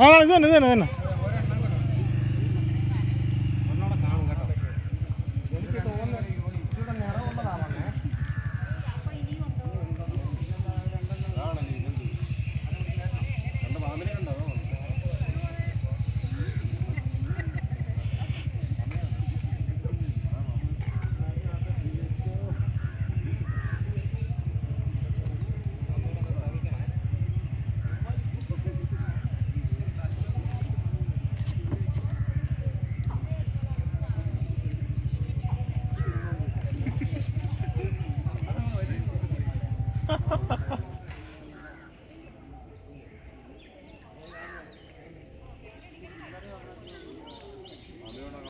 ஆ இது என்ன இது என்ன?